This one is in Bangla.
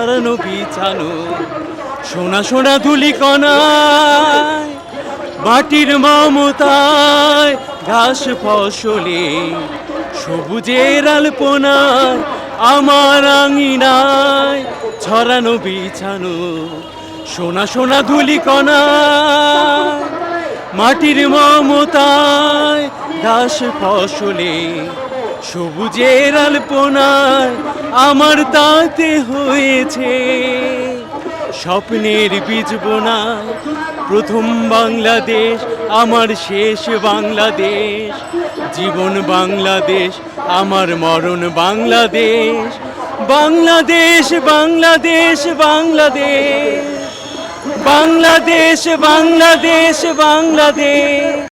ছড়ানো বিছানো সোনা সোনা ধুলি কণায়, মাটির মমতায়, ঘাস ফসলে, সবুজের আলপনায়, আমার আঙিনায় ছড়ানো বিছানো সোনা সোনা ধুলি কণায়, মাটির মমতায় ঘাস ফসলে সবুজের আলপনায় আমার তাতে হয়েছে। স্বপ্নের বীজ বোনা, প্রথম বাংলাদেশ, আমার শেষ বাংলাদেশ। জীবন বাংলাদেশ, আমার মরণ বাংলাদেশ। বাংলাদেশ বাংলাদেশ বাংলাদেশ। বাংলাদেশ বাংলাদেশ বাংলাদেশ।